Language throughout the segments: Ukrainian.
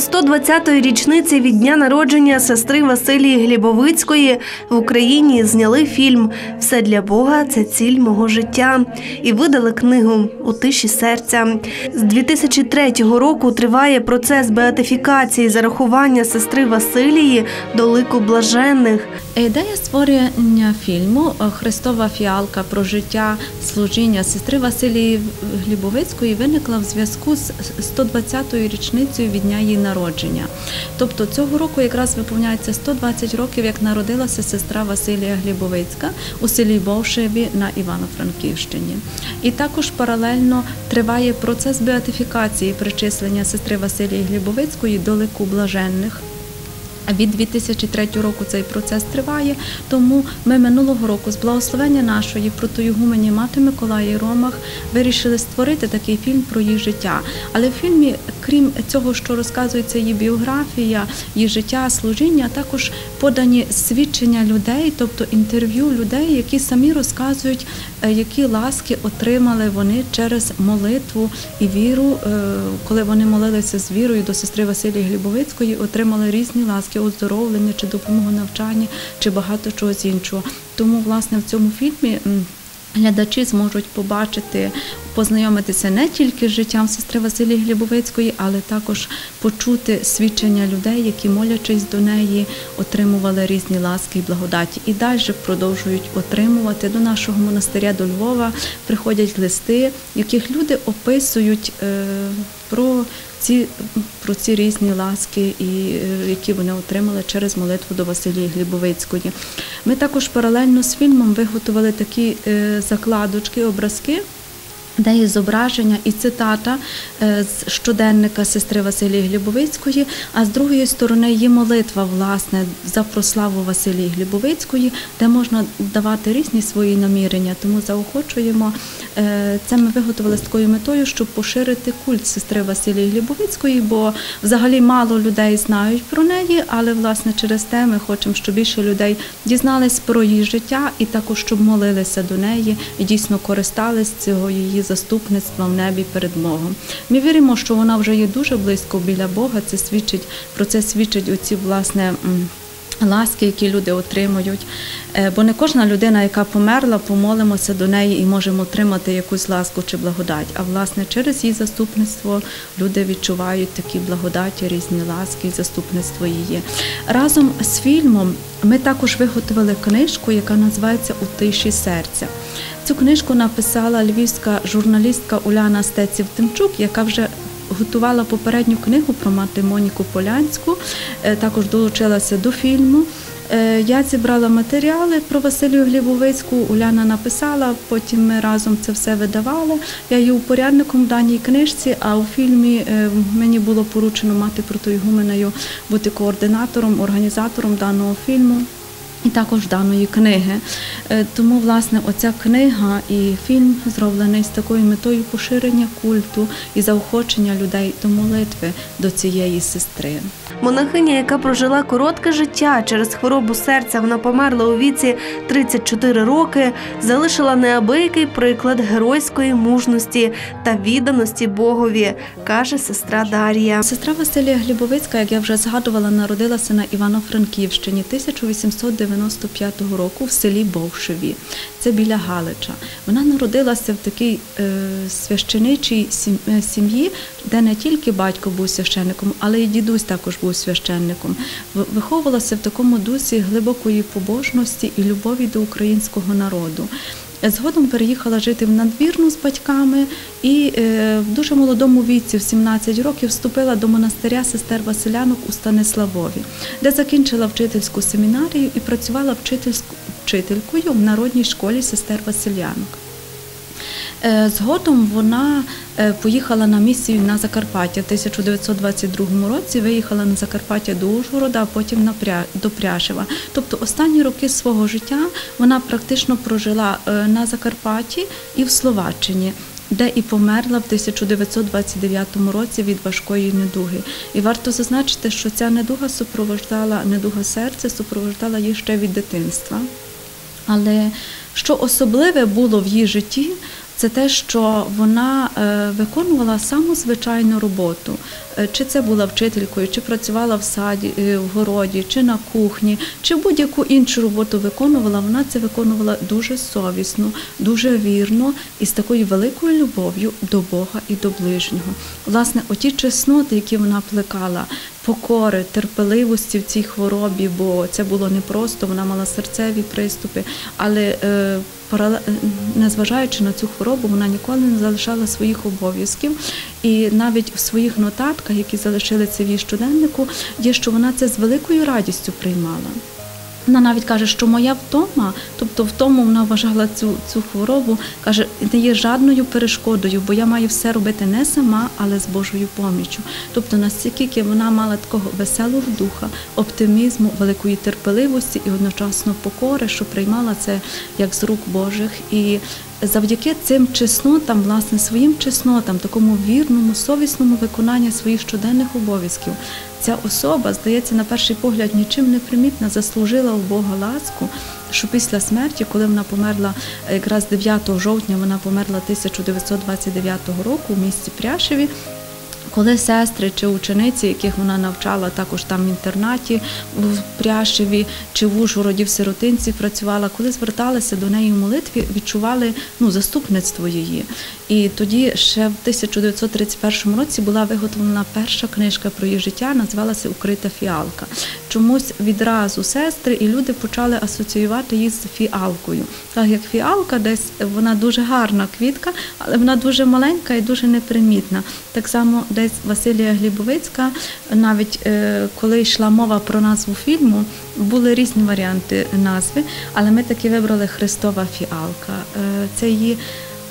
До 120-ї річниці від дня народження сестри Василії Глібовицької в Україні зняли фільм Все для Бога це ціль мого життя і видали книгу у тиші серця. З 2003 року триває процес беатифікації зарахування сестри Василії до лику блаженних. Ідея створення фільму Христова фіалка про життя служіння сестри Василії Глібовицької виникла в зв'язку з 120-ю річницею від дня її народження. Тобто цього року якраз виповняється 120 років, як народилася сестра Василія Глібовицька у селі Бовшеві на Івано-Франківщині. І також паралельно триває процес беатифікації причислення сестри Василії Глібовицької до лику блаженних. Від 2003 року цей процес триває, тому ми минулого року з благословення нашої протоігумені мати Миколаї Ромах вирішили створити такий фільм про її життя. Але в фільмі, крім цього, що розказується її біографія, її життя, служіння, також подані свідчення людей, тобто інтерв'ю людей, які самі розказують, е, які ласки отримали вони через молитву і віру, е, коли вони молилися з вірою до сестри Василії Глібовицької, отримали різні ласки оздоровлення чи допомогу навчанні, чи багато чогось іншого. Тому, власне, в цьому фільмі. Глядачі зможуть побачити, познайомитися не тільки з життям сестри Василії Глібовицької, але також почути свідчення людей, які, молячись до неї, отримували різні ласки і благодаті. І далі продовжують отримувати до нашого монастиря до Львова. Приходять листи, в яких люди описують е, про ці про ці різні ласки, і е, які вони отримали через молитву до Василії Глібовицької. Ми також паралельно з фільмом виготовили такі е, закладочки, образки. Де є зображення і цитата е, з щоденника сестри Василії Глібовицької, а з другої сторони є молитва власне за прославу Василії Глібовицької, де можна давати різні свої намірення. Тому заохочуємо е, це. Ми виготовили з такою метою, щоб поширити культ сестри Василії Глібовицької, бо взагалі мало людей знають про неї, але власне через те ми хочемо, щоб більше людей дізнались про її життя і також щоб молилися до неї і дійсно користались цього її заступництва в небі перед Богом. Ми віримо, що вона вже є дуже близько біля Бога. Це свідчить про це свідчить оці власне. Ласки, які люди отримують, Е, бо не кожна людина, яка померла, помолимося до неї і можемо отримати якусь ласку чи благодать. А власне через її заступництво люди відчувають такі благодаті, різні ласки і заступництво її. Разом з фільмом ми також виготовили книжку, яка називається У тиші серця. Цю книжку написала львівська журналістка Уляна Стеців Тимчук, яка вже Готувала попередню книгу про мати Моніку Полянську, е, також долучилася до фільму. Е, я зібрала матеріали про Василію Глібовицьку, Уляна написала, потім ми разом це все видавали. Я є упорядником в даній книжці, а у фільмі е, мені було поручено мати протоігуменею бути координатором, організатором даного фільму. І також даної книги. Е, тому, власне, оця книга і фільм зроблений з такою метою поширення культу і заохочення людей до молитви до цієї сестри. Монахиня, яка прожила коротке життя через хворобу серця, вона померла у віці 34 роки, залишила неабиякий приклад геройської мужності та відданості Богові, каже сестра Дар'я. Сестра Василія Глібовицька, як я вже згадувала, народилася на Івано-Франківщині 1895 року в селі Бовшеві. Це біля Галича. Вона народилася в такій е, священичій е, сім'ї, де не тільки батько був священником, але й дідусь також був священником. Виховувалася в такому дусі глибокої побожності і любові до українського народу. Згодом переїхала жити в надвірну з батьками і е, в дуже молодому віці, в 17 років, вступила до монастиря сестер Василянок у Станиславові, де закінчила вчительську семінарію і працювала вчителькою в народній школі сестер Василянок. Е, згодом вона е, поїхала на місію на Закарпаття в 1922 році. Виїхала на Закарпаття до Ужгорода, а потім до Пряшева. Тобто останні роки свого життя вона практично прожила е, на Закарпатті і в Словаччині. Де і померла в 1929 році від важкої недуги, і варто зазначити, що ця недуга супроводжала недуга серця, супроводжала її ще від дитинства. Але що особливе було в її житті, це те, що вона е, виконувала саму звичайну роботу. Е, Чи це була вчителькою, чи працювала в саді, е, в городі, чи на кухні, чи будь-яку іншу роботу виконувала, вона це виконувала дуже совісно, дуже вірно і з такою великою любов'ю до Бога і до ближнього. Власне, оті чесноти, які вона плекала, покори, терпеливості в цій хворобі, бо це було непросто, вона мала серцеві приступи, але е, парале- незважаючи на цю хворобу, вона ніколи не залишала своїх обов'язків. І навіть в своїх нотатках, які залишилися в її щоденнику, є, що вона це з великою радістю приймала. Вона навіть каже, що моя втома, тобто втому вона вважала цю, цю хворобу, каже, не є жадною перешкодою, бо я маю все робити не сама, але з Божою поміччю. Тобто настільки вона мала такого веселого духа, оптимізму, великої терпеливості і одночасно покори, що приймала це як з рук Божих. І завдяки цим чеснотам, власне, своїм чеснотам, такому вірному, совісному виконанню своїх щоденних обов'язків, ця особа, здається, на перший погляд нічим не примітна, заслужила у Бога ласку, що після смерті, коли вона померла якраз 9 жовтня, вона померла 1929 року в місті Пряшеві. Коли сестри чи учениці, яких вона навчала також там в інтернаті в Пряшеві чи в Ужгороді в сиротинці працювала, коли зверталися до неї в молитві, відчували ну, заступництво її. І тоді ще в 1931 році була виготовлена перша книжка про її життя, називалася Укрита фіалка. Чомусь відразу сестри і люди почали асоціювати її з фіалкою. Так як фіалка, десь вона дуже гарна квітка, але вона дуже маленька і дуже непримітна. Так само десь Василія Глібовицька, навіть е, коли йшла мова про назву фільму, були різні варіанти назви, але ми таки вибрали Христова фіалка. Е, Це її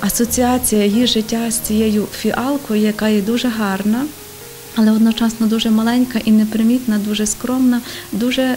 асоціація, її життя з цією фіалкою, яка є дуже гарна. Але одночасно дуже маленька і непримітна, дуже скромна, дуже е,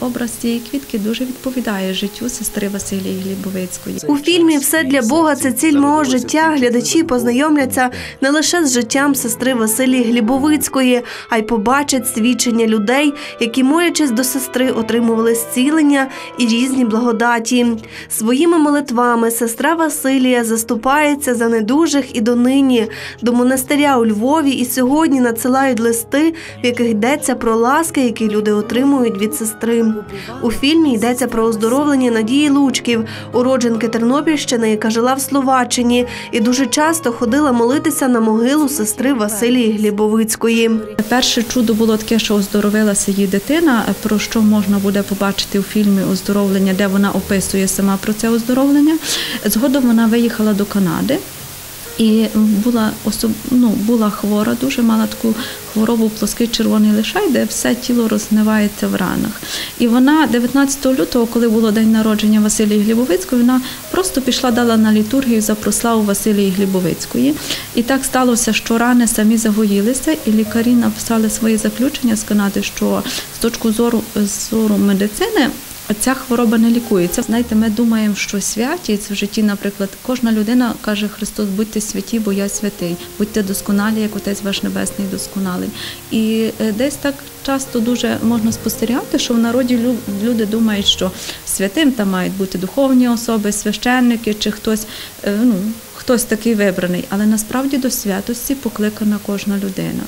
образ цієї квітки дуже відповідає життю сестри Василії Глібовицької. У фільмі Все для Бога це ціль мого життя. Глядачі познайомляться не лише з життям сестри Василії Глібовицької, а й побачать свідчення людей, які, молячись до сестри, отримували зцілення і різні благодаті. Своїми молитвами сестра Василія заступається за недужих і донині. До монастиря у Львові і сьогодні надсилають листи, в яких йдеться про ласки, які люди отримують від сестри. У фільмі йдеться про оздоровлення Надії Лучків, уродженки Тернопільщини, яка жила в Словаччині, і дуже часто ходила молитися на могилу сестри Василії Глібовицької. Перше чудо було таке, що оздоровилася її дитина, про що можна буде побачити у фільмі оздоровлення, де вона описує сама про це оздоровлення. Згодом вона виїхала до Канади. І була особ... ну, була хвора, дуже мала таку хворобу плоский червоний лишай, де все тіло розмивається в ранах. І вона 19 лютого, коли було день народження Василії Глібовицької, вона просто пішла, дала на літургію за прославу Василії Глібовицької. І так сталося, що рани самі загоїлися, і лікарі написали свої заключення з Канади, що з точки зору, зору медицини. Ця хвороба не лікується. Знаєте, ми думаємо, що святість в житті, наприклад, кожна людина каже Христос, будьте святі, бо я святий, будьте досконалі, як Отець ваш Небесний досконалий. І е, десь так часто дуже можна спостерігати, що в народі люди думають, що святим там мають бути духовні особи, священники чи хтось, е, ну, хтось такий вибраний. Але насправді до святості покликана кожна людина.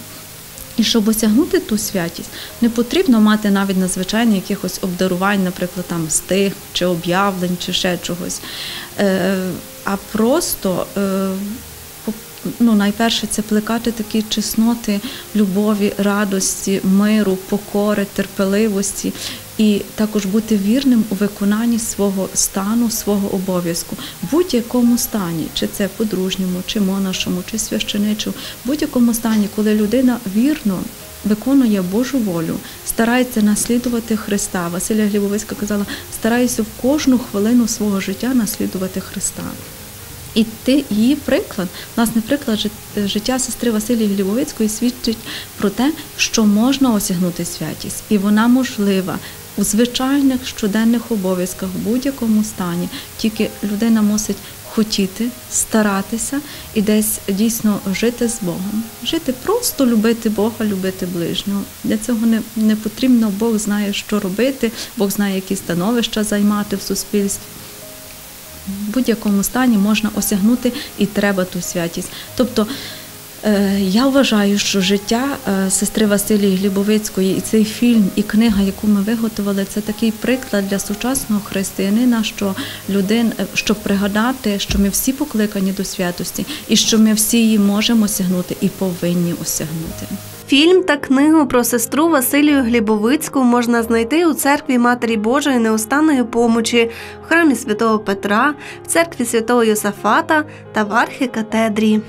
І щоб осягнути ту святість, не потрібно мати навіть надзвичайних якихось обдарувань, наприклад, там стих чи об'явлень, чи ще чогось. Е, а просто е, ну, найперше це плекати такі чесноти любові, радості, миру, покори, терпеливості. І також бути вірним у виконанні свого стану, свого обов'язку, будь-якому стані, чи це подружньому, чи монашому, чи священичому, в будь-якому стані, коли людина вірно виконує Божу волю, старається наслідувати Христа. Василія Глібовицька казала, стараюся в кожну хвилину свого життя наслідувати Христа. І ти її приклад, власне, приклад жит- життя сестри Василії Глібовицької свідчить про те, що можна осягнути святість, і вона можлива у звичайних щоденних обов'язках в будь-якому стані. Тільки людина мусить хотіти, старатися і десь дійсно жити з Богом. Жити просто любити Бога, любити ближнього. Для цього не, не потрібно, Бог знає, що робити, Бог знає, які становища займати в суспільстві. в будь-якому стані можна осягнути і треба ту святість. Тобто я вважаю, що життя е, сестри Василії Глібовицької і цей фільм, і книга, яку ми виготовили, це такий приклад для сучасного християнина, що людин, е, щоб пригадати, що ми всі покликані до святості, і що ми всі її можемо осягнути і повинні осягнути. Фільм та книгу про сестру Василію Глібовицьку можна знайти у церкві Матері Божої неустанної помочі, в храмі святого Петра, в церкві святого Йосафата та в архікатедрі.